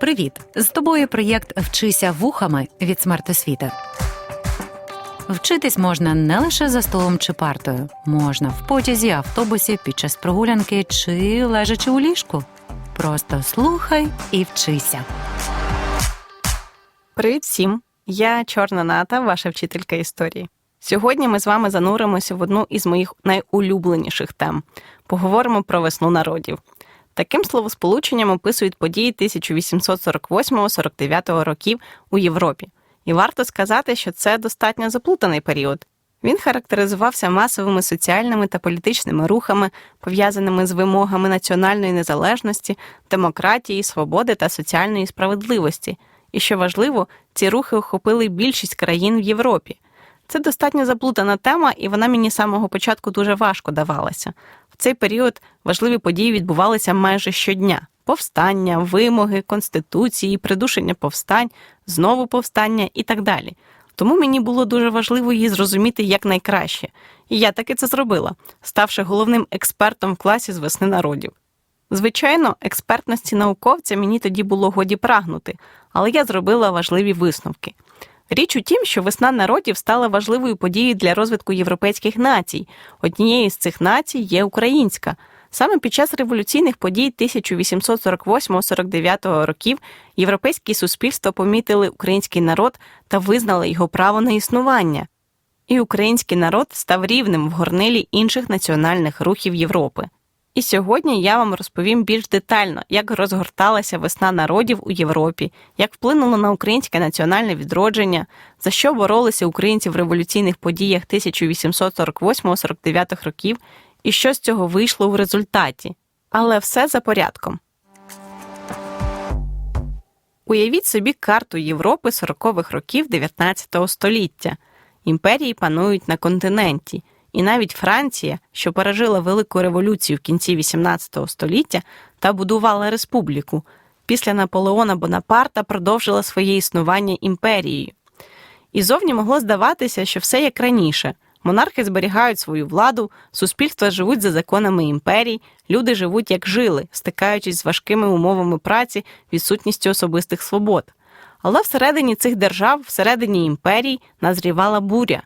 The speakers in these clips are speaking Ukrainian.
Привіт! З тобою проєкт Вчися вухами від смертосвіти. Вчитись можна не лише за столом чи партою, можна в потязі, автобусі, під час прогулянки чи лежачи у ліжку. Просто слухай і вчися. Привіт всім! Я Чорна Ната, ваша вчителька історії. Сьогодні ми з вами зануримося в одну із моїх найулюбленіших тем. Поговоримо про весну народів. Таким словосполученням описують події 1848-49 років у Європі. І варто сказати, що це достатньо заплутаний період. Він характеризувався масовими соціальними та політичними рухами, пов'язаними з вимогами національної незалежності, демократії, свободи та соціальної справедливості. І що важливо, ці рухи охопили більшість країн в Європі. Це достатньо заплутана тема, і вона мені з самого початку дуже важко давалася. В цей період важливі події відбувалися майже щодня: повстання, вимоги, конституції, придушення повстань, знову повстання і так далі. Тому мені було дуже важливо її зрозуміти якнайкраще. І я таки це зробила, ставши головним експертом в класі з весни народів. Звичайно, експертності науковця мені тоді було годі прагнути, але я зробила важливі висновки. Річ у тім, що весна народів стала важливою подією для розвитку європейських націй. Однією з цих націй є українська. Саме під час революційних подій 1848-49 років європейські суспільства помітили український народ та визнали його право на існування. І український народ став рівним в горнилі інших національних рухів Європи. І сьогодні я вам розповім більш детально, як розгорталася весна народів у Європі, як вплинуло на українське національне відродження, за що боролися українці в революційних подіях 1848-49 років, і що з цього вийшло в результаті. Але все за порядком. Уявіть собі карту Європи 40-х років 19 століття. Імперії панують на континенті. І навіть Франція, що пережила велику революцію в кінці XVIII століття та будувала республіку, після Наполеона Бонапарта продовжила своє існування імперією. І зовні могло здаватися, що все як раніше. Монархи зберігають свою владу, суспільства живуть за законами імперій, люди живуть як жили, стикаючись з важкими умовами праці, відсутністю особистих свобод. Але всередині цих держав, всередині імперій, назрівала буря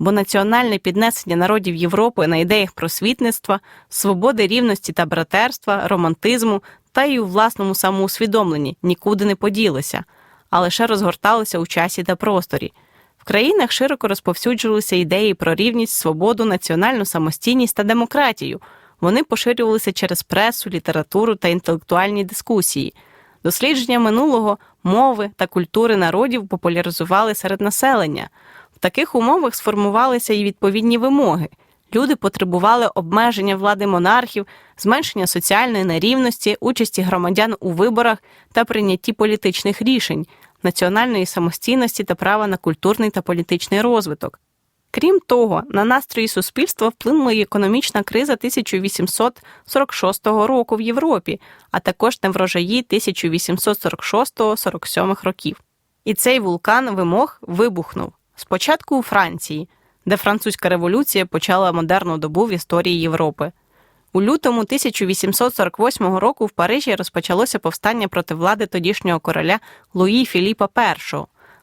бо національне піднесення народів Європи на ідеях просвітництва, свободи рівності та братерства, романтизму та й у власному самоусвідомленні нікуди не поділося, а лише розгорталося у часі та просторі. В країнах широко розповсюджувалися ідеї про рівність, свободу, національну самостійність та демократію. Вони поширювалися через пресу, літературу та інтелектуальні дискусії. Дослідження минулого, мови та культури народів популяризували серед населення таких умовах сформувалися і відповідні вимоги. Люди потребували обмеження влади монархів, зменшення соціальної нерівності, участі громадян у виборах та прийнятті політичних рішень, національної самостійності та права на культурний та політичний розвиток. Крім того, на настрої суспільства вплинула й економічна криза 1846 року в Європі, а також неврожаї 1846-47 років. І цей вулкан вимог вибухнув. Спочатку у Франції, де французька революція почала модерну добу в історії Європи. У лютому 1848 року в Парижі розпочалося повстання проти влади тодішнього короля Луї Філіпа І.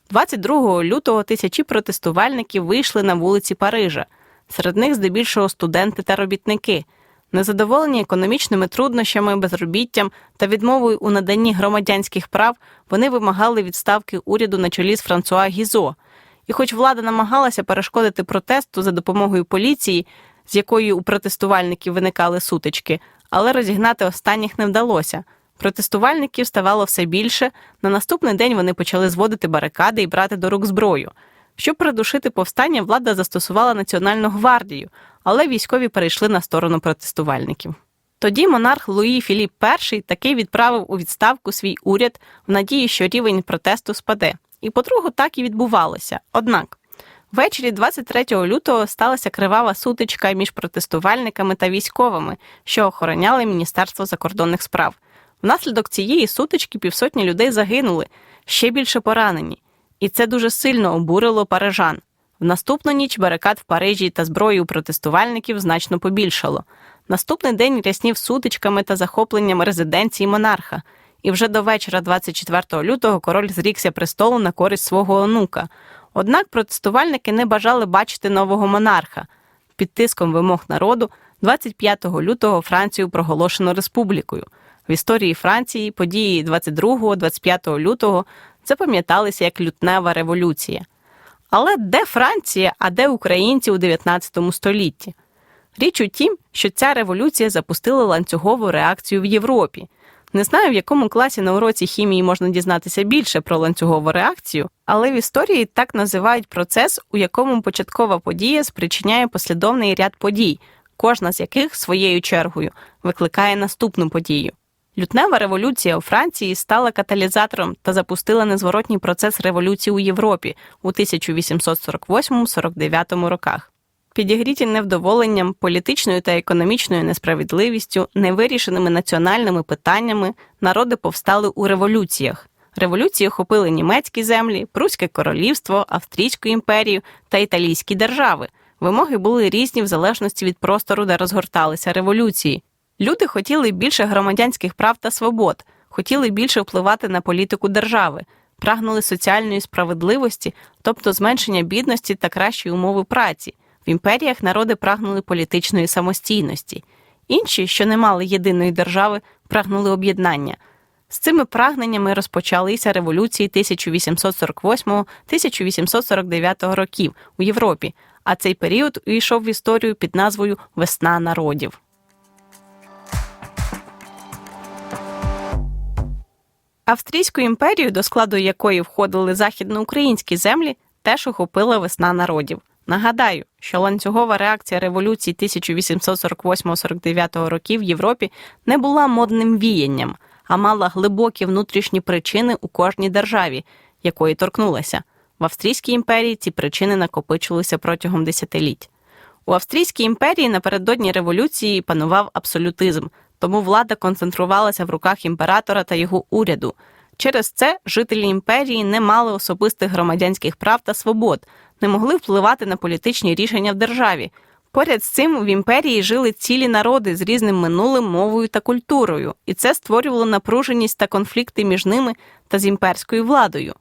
22 лютого тисячі протестувальників вийшли на вулиці Парижа. Серед них здебільшого студенти та робітники. Незадоволені економічними труднощами, безробіттям та відмовою у наданні громадянських прав, вони вимагали відставки уряду на чолі з Франсуа Гізо. І, хоч влада намагалася перешкодити протесту за допомогою поліції, з якою у протестувальників виникали сутички, але розігнати останніх не вдалося. Протестувальників ставало все більше. На наступний день вони почали зводити барикади і брати до рук зброю. Щоб придушити повстання, влада застосувала Національну гвардію, але військові перейшли на сторону протестувальників. Тоді монарх Луї Філіп І таки відправив у відставку свій уряд в надії, що рівень протесту спаде. І по-другу так і відбувалося. Однак, ввечері 23 лютого сталася кривава сутичка між протестувальниками та військовими, що охороняли Міністерство закордонних справ. Внаслідок цієї сутички півсотні людей загинули, ще більше поранені, і це дуже сильно обурило парижан. В наступну ніч барикад в Парижі та зброї у протестувальників значно побільшало. Наступний день ряснів сутичками та захопленням резиденції монарха. І вже до вечора 24 лютого король зрікся престолу на користь свого онука. Однак протестувальники не бажали бачити нового монарха. Під тиском вимог народу 25 лютого Францію проголошено республікою. В історії Франції події 22-25 лютого запам'яталися як лютнева революція. Але де Франція, а де українці у 19 столітті? Річ у тім, що ця революція запустила ланцюгову реакцію в Європі. Не знаю, в якому класі на уроці хімії можна дізнатися більше про ланцюгову реакцію, але в історії так називають процес, у якому початкова подія спричиняє послідовний ряд подій, кожна з яких своєю чергою викликає наступну подію. Лютнева революція у Франції стала каталізатором та запустила незворотній процес революції у Європі у 1848-49 роках. Підігріті невдоволенням, політичною та економічною несправедливістю, невирішеними національними питаннями, народи повстали у революціях. Революції охопили німецькі землі, Пруське королівство, Австрійську імперію та італійські держави. Вимоги були різні в залежності від простору, де розгорталися революції. Люди хотіли більше громадянських прав та свобод, хотіли більше впливати на політику держави, прагнули соціальної справедливості, тобто зменшення бідності та кращої умови праці. В імперіях народи прагнули політичної самостійності. Інші, що не мали єдиної держави, прагнули об'єднання. З цими прагненнями розпочалися революції 1848-1849 років у Європі, а цей період увійшов в історію під назвою Весна народів. Австрійську імперію, до складу якої входили західноукраїнські землі, теж охопила весна народів. Нагадаю, що ланцюгова реакція революції 1848-49 років в Європі не була модним віянням, а мала глибокі внутрішні причини у кожній державі, якої торкнулася. В Австрійській імперії ці причини накопичилися протягом десятиліть. У Австрійській імперії напередодні революції панував абсолютизм, тому влада концентрувалася в руках імператора та його уряду. Через це жителі імперії не мали особистих громадянських прав та свобод, не могли впливати на політичні рішення в державі. Поряд з цим в імперії жили цілі народи з різним минулим, мовою та культурою, і це створювало напруженість та конфлікти між ними та з імперською владою.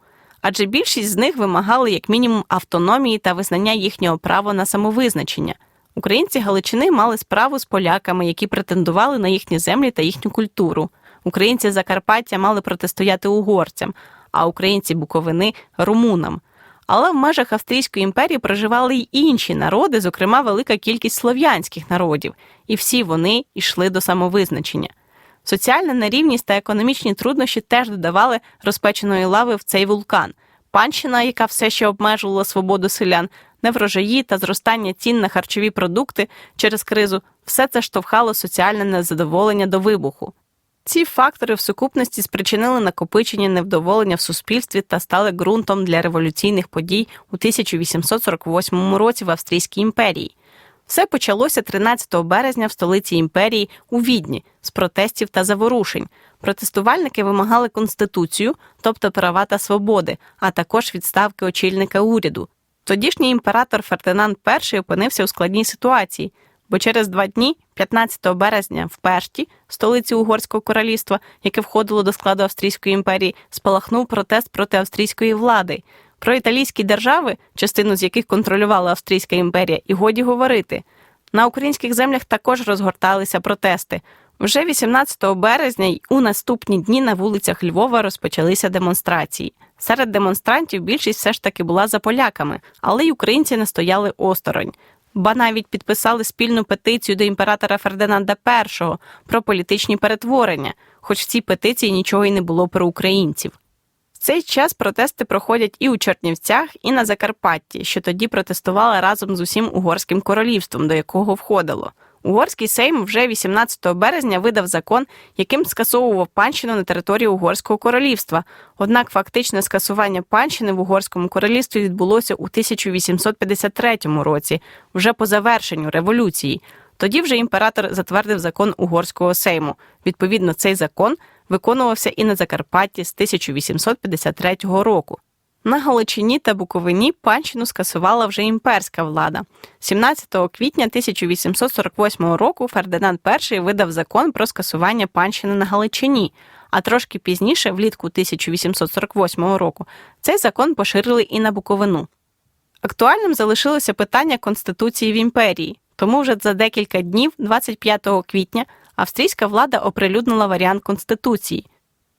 Адже більшість з них вимагали як мінімум автономії та визнання їхнього права на самовизначення. Українці Галичини мали справу з поляками, які претендували на їхні землі та їхню культуру. Українці Закарпаття мали протистояти угорцям, а українці Буковини румунам. Але в межах Австрійської імперії проживали й інші народи, зокрема велика кількість слов'янських народів, і всі вони йшли до самовизначення. Соціальна нерівність та економічні труднощі теж додавали розпеченої лави в цей вулкан. Панщина, яка все ще обмежувала свободу селян, неврожаї та зростання цін на харчові продукти через кризу, все це штовхало соціальне незадоволення до вибуху. Ці фактори в сукупності спричинили накопичення невдоволення в суспільстві та стали ґрунтом для революційних подій у 1848 році в Австрійській імперії. Все почалося 13 березня в столиці імперії у Відні з протестів та заворушень. Протестувальники вимагали конституцію, тобто права та свободи, а також відставки очільника уряду. Тодішній імператор Фердинанд І опинився у складній ситуації, бо через два дні, 15 березня, в Пешті, столиці Угорського королівства, яке входило до складу Австрійської імперії, спалахнув протест проти австрійської влади. Про італійські держави, частину з яких контролювала Австрійська імперія, і годі говорити. На українських землях також розгорталися протести. Вже 18 березня й у наступні дні на вулицях Львова розпочалися демонстрації. Серед демонстрантів більшість все ж таки була за поляками, але й українці не стояли осторонь. Ба навіть підписали спільну петицію до імператора Фердинанда І про політичні перетворення, хоч в цій петиції нічого й не було про українців. В цей час протести проходять і у Чернівцях, і на Закарпатті, що тоді протестували разом з усім угорським королівством, до якого входило. Угорський Сейм вже 18 березня видав закон, яким скасовував панщину на території Угорського королівства. Однак фактичне скасування панщини в Угорському королівстві відбулося у 1853 році, вже по завершенню революції. Тоді вже імператор затвердив закон угорського сейму. Відповідно, цей закон виконувався і на Закарпатті з 1853 року. На Галичині та Буковині панщину скасувала вже імперська влада. 17 квітня 1848 року Фердинанд І видав закон про скасування панщини на Галичині, А трошки пізніше, влітку 1848 року, цей закон поширили і на Буковину. Актуальним залишилося питання Конституції в імперії, тому вже за декілька днів, 25 квітня, австрійська влада оприлюднила варіант Конституції.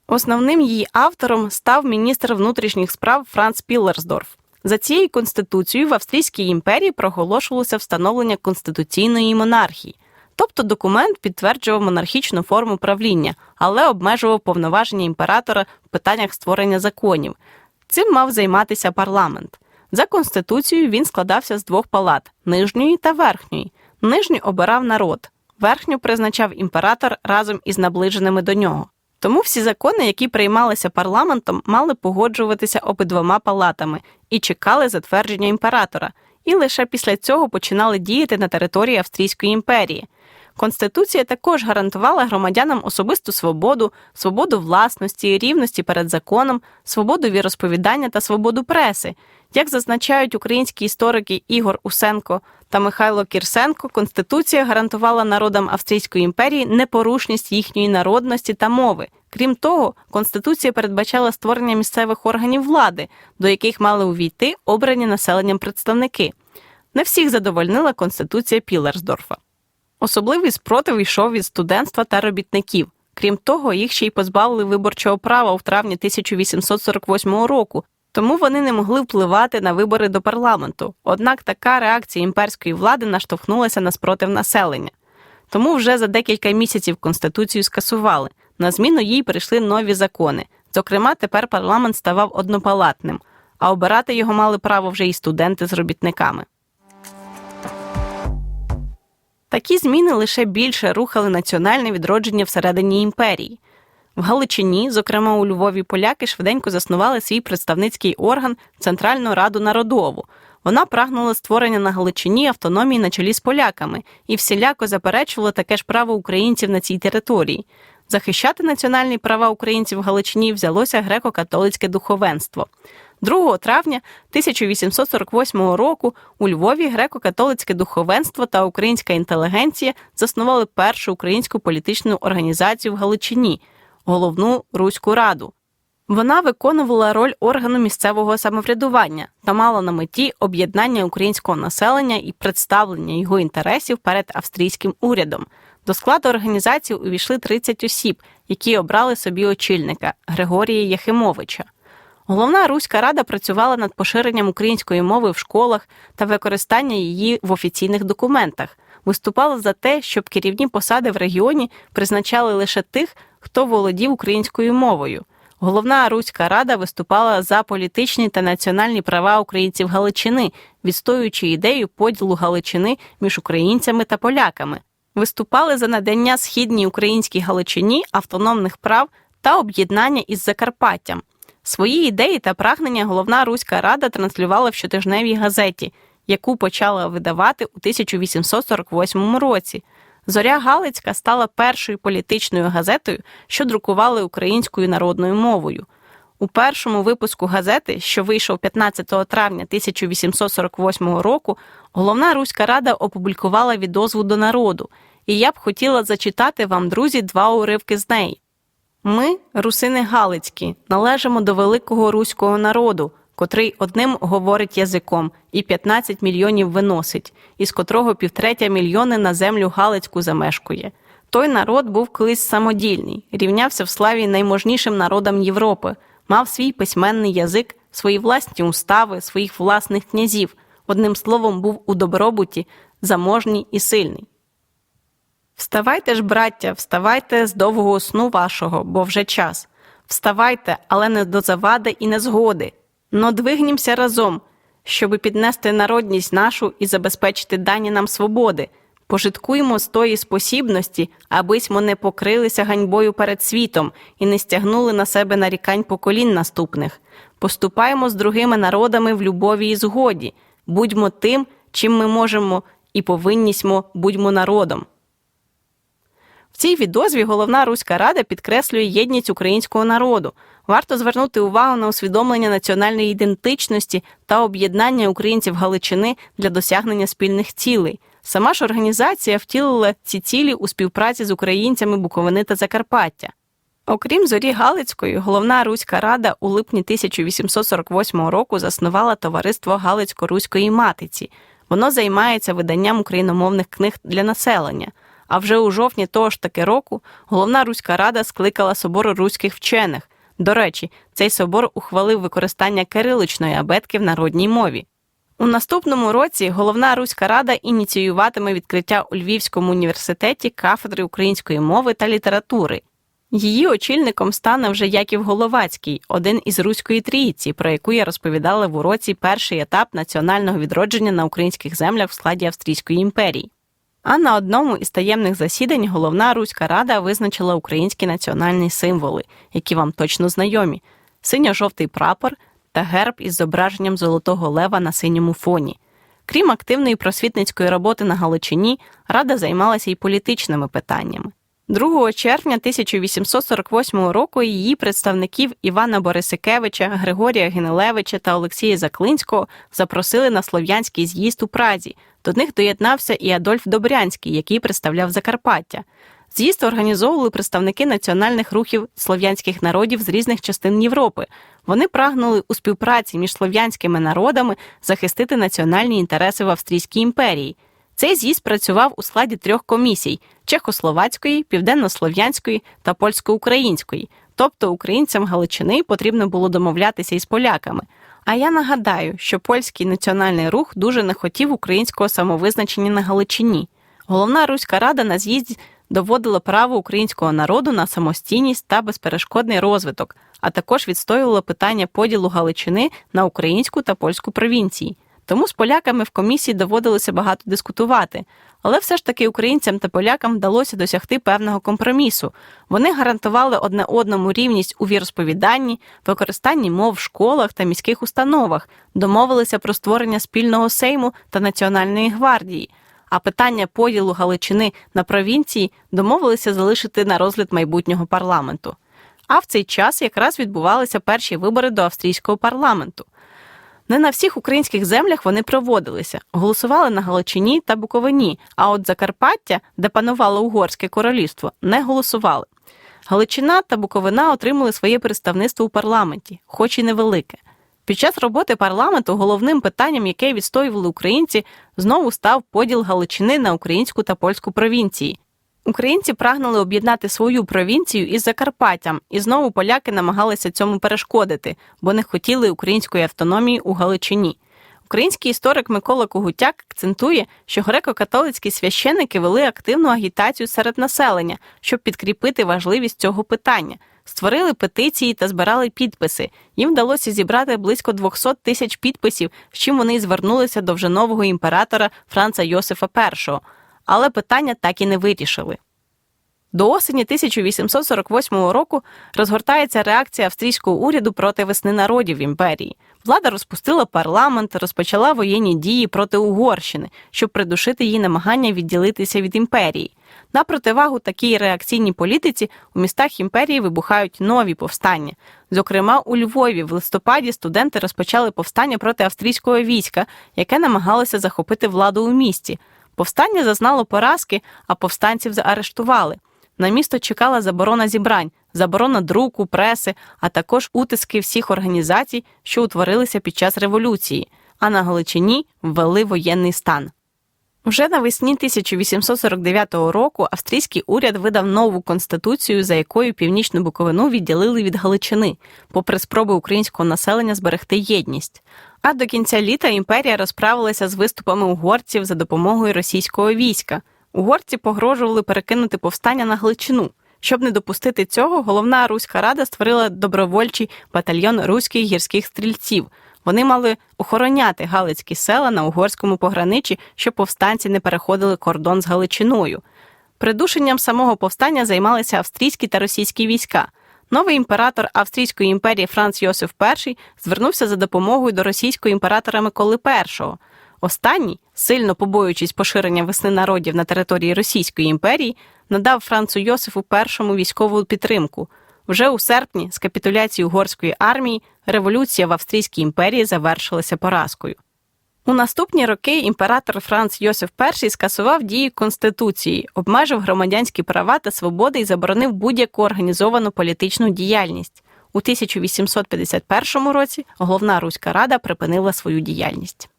Основним її автором став міністр внутрішніх справ Франц Піллерсдорф. За цією конституцією в Австрійській імперії проголошувалося встановлення конституційної монархії, тобто документ підтверджував монархічну форму правління, але обмежував повноваження імператора в питаннях створення законів. Цим мав займатися парламент. За конституцією він складався з двох палат нижньої та верхньої. Нижню обирав народ, верхню призначав імператор разом із наближеними до нього. Тому всі закони, які приймалися парламентом, мали погоджуватися обидвома палатами і чекали затвердження імператора, і лише після цього починали діяти на території Австрійської імперії. Конституція також гарантувала громадянам особисту свободу, свободу власності, рівності перед законом, свободу віросповідання та свободу преси. Як зазначають українські історики Ігор Усенко та Михайло Кірсенко, Конституція гарантувала народам Австрійської імперії непорушність їхньої народності та мови. Крім того, Конституція передбачала створення місцевих органів влади, до яких мали увійти обрані населенням представники. Не всіх задовольнила Конституція Пілерсдорфа. Особливий спротив йшов від студентства та робітників. Крім того, їх ще й позбавили виборчого права у травні 1848 року, тому вони не могли впливати на вибори до парламенту. Однак така реакція імперської влади наштовхнулася на спротив населення. Тому вже за декілька місяців Конституцію скасували. На зміну їй прийшли нові закони. Зокрема, тепер парламент ставав однопалатним, а обирати його мали право вже і студенти з робітниками. Такі зміни лише більше рухали національне відродження всередині імперії. В Галичині, зокрема у Львові, поляки швиденько заснували свій представницький орган Центральну Раду Народову. Вона прагнула створення на Галичині автономії на чолі з поляками і всіляко заперечувала таке ж право українців на цій території. Захищати національні права українців в Галичині взялося греко-католицьке духовенство. 2 травня 1848 року у Львові греко-католицьке духовенство та українська інтелігенція заснували першу українську політичну організацію в Галичині головну Руську Раду. Вона виконувала роль органу місцевого самоврядування та мала на меті об'єднання українського населення і представлення його інтересів перед австрійським урядом. До складу організації увійшли 30 осіб, які обрали собі очільника Григорія Яхимовича. Головна Руська рада працювала над поширенням української мови в школах та використання її в офіційних документах, виступала за те, щоб керівні посади в регіоні призначали лише тих, хто володів українською мовою. Головна Руська рада виступала за політичні та національні права українців Галичини, відстоюючи ідею поділу Галичини між українцями та поляками. Виступали за надання східній українській Галичині автономних прав та об'єднання із Закарпаттям. Свої ідеї та прагнення головна Руська рада транслювала в щотижневій газеті, яку почала видавати у 1848 році. Зоря Галицька стала першою політичною газетою, що друкували українською народною мовою. У першому випуску газети, що вийшов 15 травня 1848 року, головна Руська рада опублікувала відозву до народу, і я б хотіла зачитати вам, друзі, два уривки з неї. Ми, русини Галицькі, належимо до великого руського народу, котрий одним говорить язиком і 15 мільйонів виносить, із котрого півтретя мільйони на землю Галицьку замешкує. Той народ був колись самодільний, рівнявся в славі найможнішим народам Європи, мав свій письменний язик, свої власні устави, своїх власних князів. Одним словом, був у добробуті, заможній і сильний. Вставайте ж, браття, вставайте з довгого сну вашого, бо вже час. Вставайте, але не до завади і не згоди. Но двигнімся разом, щоби піднести народність нашу і забезпечити дані нам свободи. Пожиткуємо з тої спосібності, абисьмо не покрилися ганьбою перед світом і не стягнули на себе нарікань поколінь наступних. Поступаємо з другими народами в любові і згоді, будьмо тим, чим ми можемо, і повиннісьмо будьмо народом. В цій відозві головна Руська Рада підкреслює єдність українського народу. Варто звернути увагу на усвідомлення національної ідентичності та об'єднання українців Галичини для досягнення спільних цілей. Сама ж організація втілила ці цілі у співпраці з українцями Буковини та Закарпаття. Окрім зорі Галицької, головна Руська рада у липні 1848 року заснувала товариство Галицько-Руської матиці. Воно займається виданням україномовних книг для населення. А вже у жовтні того ж таки року головна Руська рада скликала собор руських вчених. До речі, цей собор ухвалив використання кириличної абетки в народній мові. У наступному році головна Руська рада ініціюватиме відкриття у Львівському університеті кафедри української мови та літератури. Її очільником стане вже Яків Головацький, один із руської трійці, про яку я розповідала в уроці перший етап національного відродження на українських землях в складі Австрійської імперії. А на одному із таємних засідань головна Руська рада визначила українські національні символи, які вам точно знайомі: синьо-жовтий прапор та герб із зображенням золотого лева на синьому фоні. Крім активної просвітницької роботи на Галичині, рада займалася і політичними питаннями. 2 червня 1848 року її представників Івана Борисикевича, Григорія Генелевича та Олексія Заклинського запросили на слов'янський з'їзд у Празі. До них доєднався і Адольф Добрянський, який представляв Закарпаття. З'їзд організовували представники національних рухів слов'янських народів з різних частин Європи. Вони прагнули у співпраці між слов'янськими народами захистити національні інтереси в Австрійській імперії. Цей з'їзд працював у складі трьох комісій: чехословацької, південнослов'янської та польсько-української. Тобто українцям Галичини потрібно було домовлятися із поляками. А я нагадаю, що польський національний рух дуже не хотів українського самовизначення на Галичині. Головна Руська рада на з'їзді доводила право українського народу на самостійність та безперешкодний розвиток, а також відстоювала питання поділу Галичини на українську та польську провінції. Тому з поляками в комісії доводилося багато дискутувати. Але все ж таки українцям та полякам вдалося досягти певного компромісу. Вони гарантували одне одному рівність у віросповіданні, використанні мов в школах та міських установах, домовилися про створення спільного сейму та національної гвардії. А питання поділу Галичини на провінції домовилися залишити на розгляд майбутнього парламенту. А в цей час якраз відбувалися перші вибори до австрійського парламенту. Не на всіх українських землях вони проводилися, голосували на Галичині та Буковині, а от Закарпаття, де панувало Угорське королівство, не голосували. Галичина та Буковина отримали своє представництво у парламенті, хоч і невелике. Під час роботи парламенту головним питанням, яке відстоювали українці, знову став поділ Галичини на українську та польську провінції. Українці прагнули об'єднати свою провінцію із Закарпаттям, і знову поляки намагалися цьому перешкодити, бо не хотіли української автономії у Галичині. Український історик Микола Когутяк акцентує, що греко-католицькі священики вели активну агітацію серед населення, щоб підкріпити важливість цього питання. Створили петиції та збирали підписи. Їм вдалося зібрати близько 200 тисяч підписів, з чим вони звернулися до вже нового імператора Франца Йосифа І. Але питання так і не вирішили. До осені 1848 року розгортається реакція австрійського уряду проти весни народів імперії. Влада розпустила парламент, розпочала воєнні дії проти Угорщини, щоб придушити її намагання відділитися від імперії. На противагу такій реакційній політиці у містах імперії вибухають нові повстання. Зокрема, у Львові в листопаді студенти розпочали повстання проти австрійського війська, яке намагалося захопити владу у місті. Повстання зазнало поразки, а повстанців заарештували. На місто чекала заборона зібрань, заборона друку, преси, а також утиски всіх організацій, що утворилися під час революції, а на Галичині ввели воєнний стан. Вже навесні 1849 року австрійський уряд видав нову конституцію, за якою північну Буковину відділили від Галичини, попри спроби українського населення зберегти єдність. А до кінця літа імперія розправилася з виступами угорців за допомогою російського війська. Угорці погрожували перекинути повстання на Галичину. Щоб не допустити цього, головна Руська рада створила добровольчий батальйон руських гірських стрільців. Вони мали охороняти галицькі села на угорському пограничі, щоб повстанці не переходили кордон з Галичиною. Придушенням самого повстання займалися австрійські та російські війська. Новий імператор Австрійської імперії Франц Йосиф І звернувся за допомогою до російського імператора Миколи І. Останній, сильно побоюючись поширення весни народів на території Російської імперії, надав Францу Йосифу І військову підтримку. Вже у серпні, з капітуляції угорської армії, революція в Австрійській імперії завершилася поразкою. У наступні роки імператор Франц Йосиф І скасував дію Конституції, обмежив громадянські права та свободи і заборонив будь-яку організовану політичну діяльність. У 1851 році головна Руська Рада припинила свою діяльність.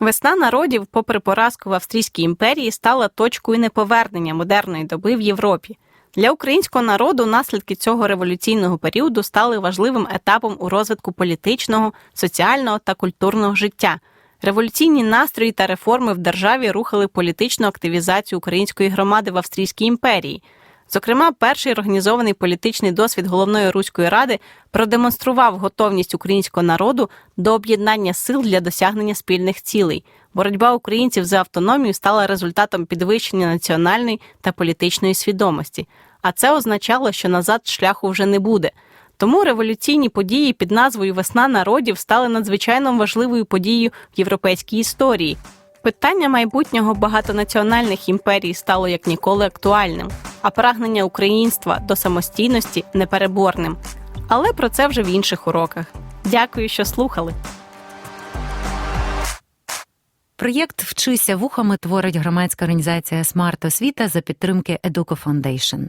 Весна народів, попри поразку в Австрійській імперії, стала точкою неповернення модерної доби в Європі. Для українського народу наслідки цього революційного періоду стали важливим етапом у розвитку політичного, соціального та культурного життя. Революційні настрої та реформи в державі рухали політичну активізацію української громади в Австрійській імперії. Зокрема, перший організований політичний досвід головної руської ради продемонстрував готовність українського народу до об'єднання сил для досягнення спільних цілей. Боротьба українців за автономію стала результатом підвищення національної та політичної свідомості. А це означало, що назад шляху вже не буде. Тому революційні події під назвою Весна народів стали надзвичайно важливою подією в європейській історії. Питання майбутнього багатонаціональних імперій стало як ніколи актуальним, а прагнення українства до самостійності непереборним. Але про це вже в інших уроках. Дякую, що слухали. Проєкт Вчися вухами творить громадська організація Смарт Освіта за підтримки Educo Foundation.